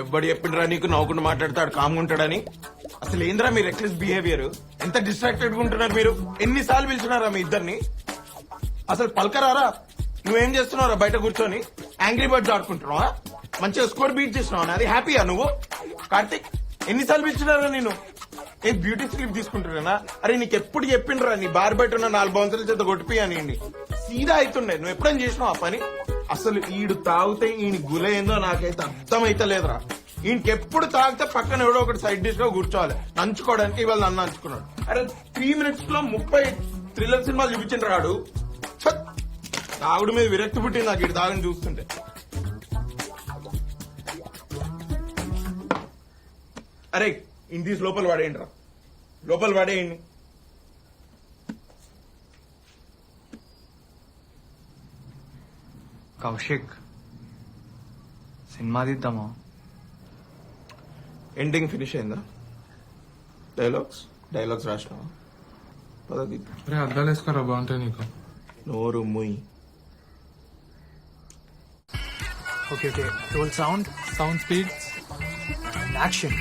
ఎవ్వడు చెప్పిండ్రా నీకు నవ్వుకుంటూ మాట్లాడతాడు కామ్గా ఉంటాడని? అసలు ఏంద్రా మీ రెక్లెస్ బిహేవియర్ ఎంత డిస్ట్రాక్టెడ్గా ఉంటున్నారు మీరు? ఎన్నిసార్లు పిలిచినారా మీ ఇద్దరిని? అసలు పలకరారా? నువ్వేం చేస్తున్నావురా బయట కూర్చొని? యాంగ్రీ బర్డ్స్ ఆడుకుంటున్నావా? మంచిగా స్కోర్ బీట్ చేసినావా అది హ్యాపీయా నువ్వు? కార్తిక్ ఎన్నిసార్లు పిలిచినారా నేను ఏ బ్యూటీ స్లిప్ తీసుకుంటున్నానా? అరే నీకు ఎప్పుడు చెప్పిండ్రా నీ బార్ బయట ఉన్న నాలుగు బౌన్సర్ల చేత కొట్టిపోయానండి సీదా అవుతుండే నువ్వు ఎప్పుడైనా చేసినావు ఆ పని? అసలు ఈడు తాగితే ఈయన గుల నాకైతే అర్థమైతే లేదురా. ఈయనకి ఎప్పుడు తాగితే పక్కన ఎవడో ఒకటి సైడ్ డిష్లో కూర్చోవాలి. నంచుకోవడానికి ఇవాళ నన్ను నంచుకున్నాడు. అరే త్రీ మినిట్స్లో ముప్పై థ్రిల్లర్ సినిమాలు చూపించిన రాడు తాగుడు మీద విరక్తి పుట్టింది నాకు ఇటు తాగని చూస్తుంటే. అరే ఇంటి లోపల పడేయండి రా లోపల పడేయండి కౌశిక్ సినిమా తీద్దామా ఎండింగ్ ఫినిష్ అయిందా? డైలాగ్స్ డైలాగ్స్ రాసినావా? పదది రే అద్దాలు వేసుకోరా బాగుంటాయి నీకు. నోరు ముయ్. Okay okay roll sound sound speed action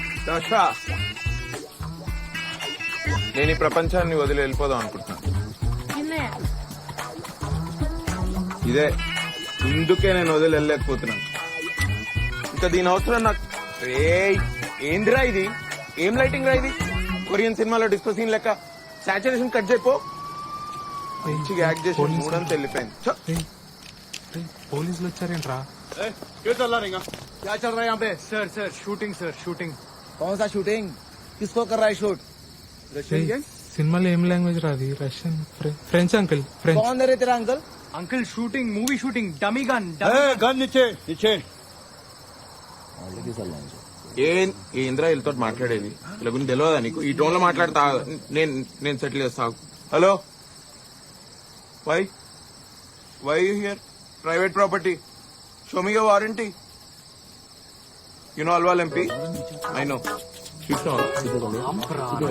నేను ఈ ప్రపంచాన్ని వదిలి వెళ్ళిపోదాం అనుకుంటున్నాను. ఇదే. ఇందుకే నేను వదిలి వెళ్ళలేకపోతున్నాను ఇంకా దీని అవసరం నాకు ఏయ్, ఏందిరా ఇది ఏం లైటింగ్ రా ఇది కొరియన్ సినిమాలో డిస్కో సీన్ లెక్క సాచురేషన్ కట్ చేయపో మంచిగా యాక్ట్ చేసి మూడంతా వెళ్ళిపోయింది ఛ! పోలీసులు వచ్చారేంట్రా क्या चल रहा है यहाँ पे sir sir shooting sir shooting कौन सा शूटिंग किसको कर रहा है शूट రేయ్, సినిమాలో ఏం లాంగ్వేజ్ రాదు Russian French uncle French uncle uncle shooting movie shooting dummy gun gun ఇచ్చే ఇచ్చే. ఏం ఇంద్ర వీళ్ళతో మాట్లాడేది? వీళ్ళ గురించి తెలియదా నీకు? ఈ టోన్లో మాట్లాడతా నేను నేను సెటిల్ చేస్తా. Hello why why you here private property షోమిగా warranty you know Alwal MP I know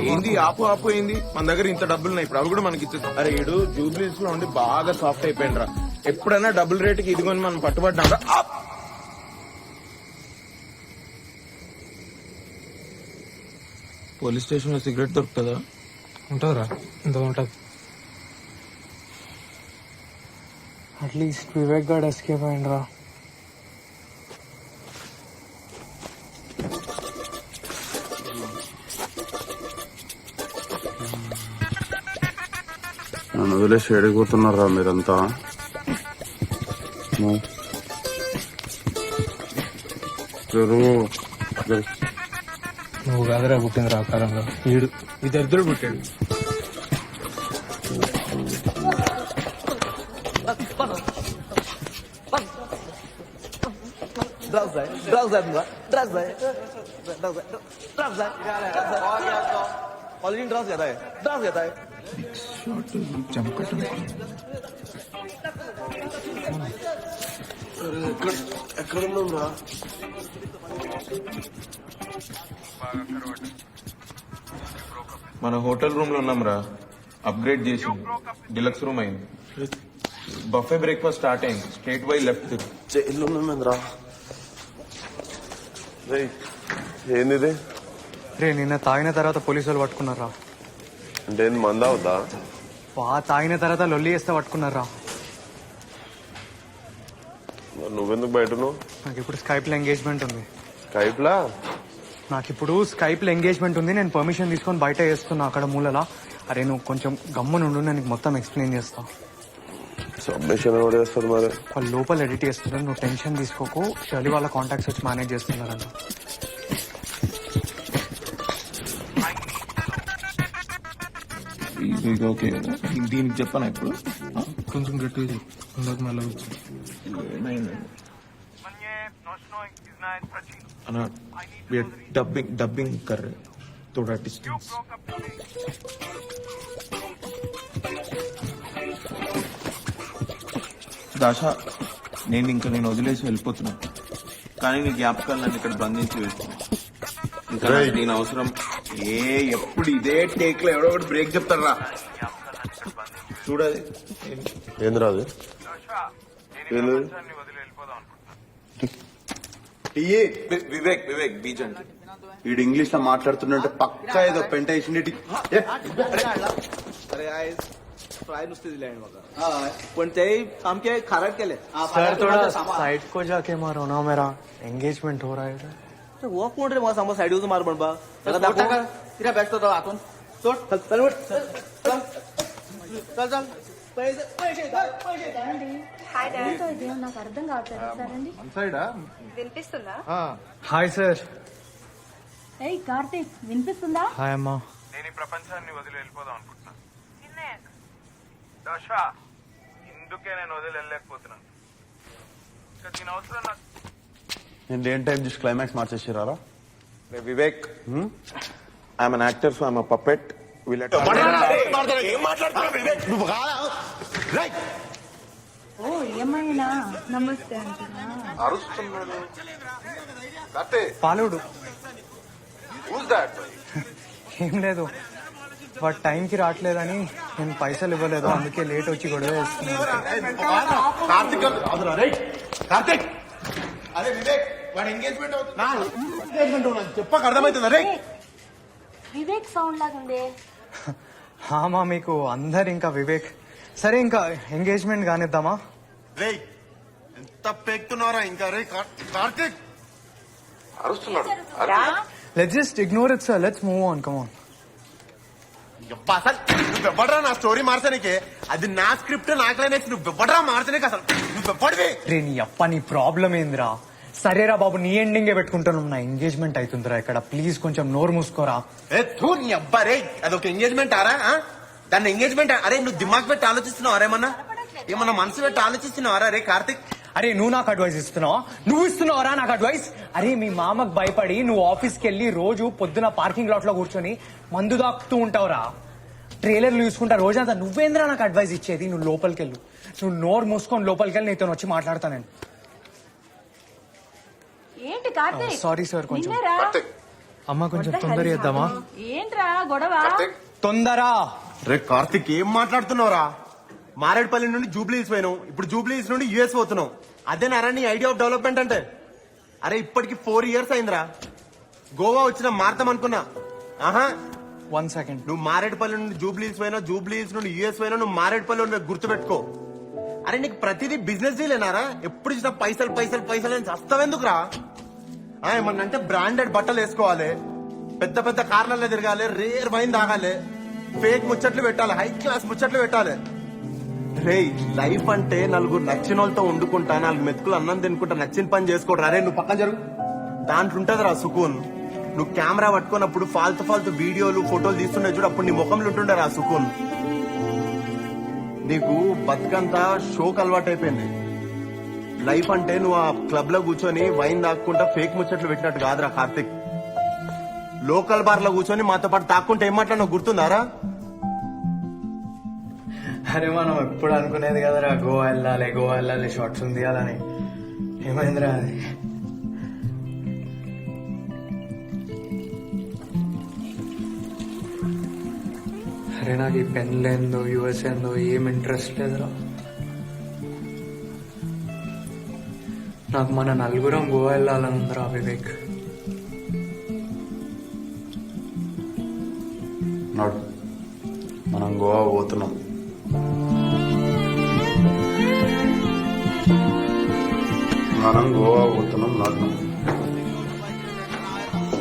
ఏంది ఆపు ఆపు ఏంది? మన దగ్గర ఇంత డబ్బులు ఉన్నాయి. ఇప్పుడు అవి కూడా మనకి ఇచ్చే అరే ఈడు జూబ్లీస్లో ఉండి బాగా సాఫ్ట్ అయిపోయింది రా ఎప్పుడైనా డబుల్ రేట్కి ఇదిగోని మనం పట్టుబడ్డాం రా! పోలీస్ స్టేషన్లో సిగరెట్ దొరుకుతుందా? ఉంటుందిరా. ఇంత ఉంటుంది at least Vivek guard escape అయిండ్రా. నన్ను వదిలేసి ఎడిగిపోతున్నారా మీరంతా ను. జరుగు. జరుగు. నువ్వు కాదురా పుట్టింది రా కాలంలో వీడు ఇద్దరిద్దరు పుట్టాడు ड्रग्स है ड्रग्स है तुमका ड्रग्स है మన హోటల్ రూమ్లో ఉన్నాం రా అప్గ్రేడ్ చేసి డిలక్స్ రూమ్ అయింది. బఫే బ్రేక్ఫాస్ట్ స్టార్ట్ అయింది. స్టేట్ బై లెఫ్ట్ ఇల్లు ఉన్నామేంద్రా ఏంది రే నిన్న తాగిన తర్వాత పోలీసులు పట్టుకున్నారా? అంటే మంద అవుతా? వా తాగిన తర్వాత లొల్లి చేస్తే పట్టుకున్నారా? నువ్వెందుకు బయట నాకు ఇప్పుడు స్కైప్లో ఎంగేజ్మెంట్ ఉంది. స్కైప్లా నాకు ఇప్పుడు స్కైప్లో ఎంగేజ్మెంట్ ఉంది నేను పర్మిషన్ తీసుకొని బయట చేస్తున్నా అక్కడ మూలలా. అరే నువ్వు కొంచెం గమ్మునుండు నేను నీకు మొత్తం ఎక్స్ప్లెయిన్ చేస్తా. సబ్మిషన్ ఎవరు చేస్తారు మరి? వాళ్ళు లోపల ఎడిట్ చేస్తున్నారు నువ్వు టెన్షన్ తీసుకోకు. షర్లీ వాళ్ళ కాంటాక్ట్స్ వచ్చి మేనేజ్ చేస్తున్నారంట. ఇది ఓకే. దీనికి చెప్పాను ఇప్పుడు? కొంచెం గట్టిగా చెప్పు. ఇందాక మళ్ళీ వచ్చింది అన్నా డబ్బింగ్ డబ్బింగ్ కర్రీ. తోడా డిస్టెన్స్ దాష నేను ఇంకా నేను వదిలేసి వెళ్ళిపోతున్నాను కానీ నీ జ్ఞాపకాలు నన్ను ఇక్కడ బంధించి వేస్తున్నాను ఇంకా నాకు దీని అవసరం ఏ ఎప్పుడు ఇదే టేక్ లో ఎవడో ఒకటి బ్రేక్ చెప్తారా చూడాలి ఏందిరా అది ఏంది టీఏ వివేక్ వివేక్ బీచ్ అంటే వీడు ఇంగ్లీష్ లో మాట్లాడుతుంటే పక్కా ఏదో పెంట వేసిండి अरे आय फ्राय नुसते दिले आहे बघा पण ते आमके खारट केले सर थोड़ा साइड को जाके मारो ना मेरा एंगेजमेंट हो रहा है वॉक कोण रे मला सांगा साईड यूज मार पण बा त्याला दाखव तिला बॅट तो आतून सोड चल चल उठ. चल चल चल पैसे पैसे चल, पैसे ఏంటో ఇది నాకు అర్థం కావట్లేదు సరేండి వినిపిస్తుందా హాయ్ సార్ ఏయ్ కార్తీక్ వినిపిస్తుందా హాయ్ అమ్మా నేను ఈ ప్రపంచాన్ని వదిలి వెళ్ళిపోదాం అనుకుంటున్నాను దశ ఇందుకే నేను వదిలి వెళ్ళలేకపోతున్నాను ఇంకా దీని అవసరం నాకు నేను ఏం టైం చూసి క్లైమాక్స్ మార్చేసిరారా రే Vivek. I'm an actor so I'm puppet ఏం మాట్లాడుతున్నావు వివేక్? నువ్వు ఓ ఏమైనా? నమస్తే అంటున్నా. పాలుడు. ఏం లేదు. వాడు టైంకి రావట్లేదని నేను పైసలు ఇవ్వలేదు. అందుకే లేట్ వచ్చి గొడవ చేస్తున్నాను. కార్తిక్. అరే వివేక్. వాడు ఎంగేజ్మెంట్ అవుతుంది. చెప్పక అర్థమవుతుంది రే వివేక్ సౌండ్ లాగా ఉంది. హామా మీకు అందరు ఇంకా వివేక్. సరే ఇంకా ఎంగేజ్మెంట్ కానిద్దామా? రే ఎంత పెక్తున్నారా ఇంకా? రే కార్తిక్! అరుస్తున్నాడు. Let's just ignore it sir let's move on come on అసలు నువ్వెవ్వడరా నా స్టోరీ మార్చడానికి అది నా స్క్రిప్ట్ నా క్లైమాక్స్ నువ్వెవ్వడరా మార్చడానికి అసలు? నువ్వెవ్వడివి? రే నీ అప్ప నీ ప్రాబ్లం ఏందిరా? సరేరా బాబు నీ ఎండింగే పెట్టుకుంటాను. నా ఎంగేజ్మెంట్ అవుతుందిరా ఇక్కడ. ప్లీజ్ కొంచెం నోరు మూసుకోరా. ఏ నీ అబ్బా రే అదొక ఎంగేజ్మెంట్ ఆరా ఆ? దాన్ని ఎంగేజ్మెంట్ అరే నువ్వు దిమాగ్ పెట్టి ఆలోచిస్తున్నావు అరేమన్నా ఏమన్నా? మనసు పెట్టి ఆలోచిస్తున్నావు రే కార్తిక్? అరే నువ్వు నాకు అడ్వైస్ ఇస్తున్నావు? నువ్వు ఇస్తున్నావురా నాకు అడ్వైస్ అరే మీ మామకు భయపడి నువ్వు ఆఫీస్కి వెళ్ళి రోజు పొద్దున పార్కింగ్ లాట్లో కూర్చొని మందు దాక్కుతూ ఉంటావురా. ట్రైలర్లు చూసుకుంటా రోజంతా నువ్వేంద్రా నాకు అడ్వైస్ ఇచ్చేది? నువ్వు లోపలికి వెళ్ళు నువ్వు నోరు మూసుకొని లోపలికి వెళ్ళి నీతో వచ్చి మాట్లాడతా నేను. కార్తీక్ సారీ సార్ కొంచెం నిన్నేరా? అమ్మ కొంచెం తొందర చేద్దామా? ఏంట్రా గొడవ? తొందరా రే కార్తిక్ ఏం మాట్లాడుతున్నావురా? మారేడుపల్లి నుండి జూబ్లీ హిల్స్ పోయినావు. ఇప్పుడు జూబ్లీ హిల్స్ నుండి యుఎస్ పోతున్నావు. అదేనారా నీ ఐడియా ఆఫ్ డెవలప్మెంట్ అంటే. అరే ఇప్పటికి ఫోర్ ఇయర్స్ అయిందిరా. గోవా వచ్చిన మారతాం అనుకున్నా. ఆహా. వన్ సెకండ్ నువ్వు మారేడుపల్లి నుండి జూబ్లీ హిల్స్ పోయినా జూబ్లీ హిల్స్ నుండి యుఎస్ పోయినా నువ్వు మారేడుపల్లి నుండి గుర్తుపెట్టుకో. అరే నీకు ప్రతిదీ బిజినెస్ డీలేనారా? ఎప్పుడు చూసినా పైసలు పైసలు పైసలు అని చస్తావెందుకురా? ఏమన్నా అంటే బ్రాండెడ్ బట్టలు వేసుకోవాలి. పెద్ద పెద్ద కార్లలో తిరగాలి రేర్ వైన్ తాగాలి. ఫేక్ ముచ్చట్లు పెట్టాలి హై క్లాస్ ముచ్చట్లు పెట్టాలి. రే లైఫ్ అంటే నలుగురు నచ్చిన వాళ్ళతో వండుకుంటా నాలుగు మెతుకులు అన్నం తినుకుంటా నచ్చిన పని చేసుకోడరా రే నువ్వు పక్కన జరుగు. దాంట్లో ఉంటదిరా సుకూన్. నువ్వు కెమెరా పట్టుకున్నప్పుడు ఫాల్తు ఫాల్తు వీడియోలు ఫోటోలు తీస్తుండే చూడు అప్పుడు నీ ముఖంలో ఉంటుండే రా సుకూన్. నీకు బతుకంతా షోక్ అలవాటు అయిపోయింది లైఫ్ అంటే నువ్వు ఆ క్లబ్లో కూర్చొని వైన్ తాక్కుంటా ఫేక్ ముచ్చట్లు పెట్టినట్టు కాదురా కార్తిక్. లోకల్ బార్లో కూర్చొని మాతో పాటు తాక్కుంటే ఏం మాట్లాడినా గుర్తుందారా? అరే మనం ఎప్పుడు అనుకునేది కదరా గోవా వెళ్ళాలి గోవా వెళ్ళాలి షార్ట్స్ ఉంది తీయాలని ఏమైందిరా అది? అరే నాకు ఈ పెన్ లేదో యుఎస్ ఏందో ఏం ఇంట్రెస్ట్ లేదురా. నాకు మన నలుగురం గోవా వెళ్ళాలని ఉందిరా వివేక్. నాడు. మనం గోవా పోతున్నాం. మనం గోవా పోతున్నాం నాడు.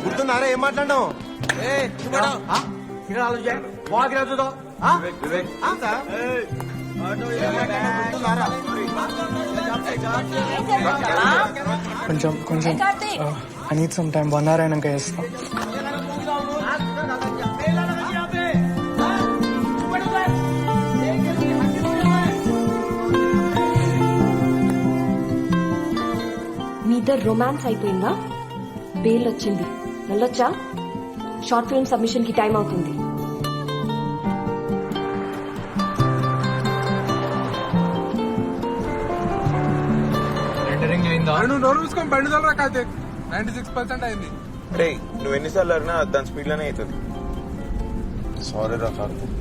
గుర్తుందారా ఏం మాట్లాడినావు కొంచెం కొంచెం? I need some time one hour అయినాక చేస్తా. మీ ఇద్దరు రొమాన్స్ అయిపోయిందా? బెయిల్ వచ్చింది. వెళ్ళొచ్చా? షార్ట్ ఫిల్మ్ సబ్మిషన్కి టైం అవుతుంది. అయిందా నువ్వు నోరు మూసుకొని బండి తోలరా నైన్టీ సిక్స్ పర్సెంట్ అయింది. రే నువ్వు ఎన్నిసార్లు అడినా దాని స్పీడ్లోనే అవుతుంది. సారీ రా కార్తీక్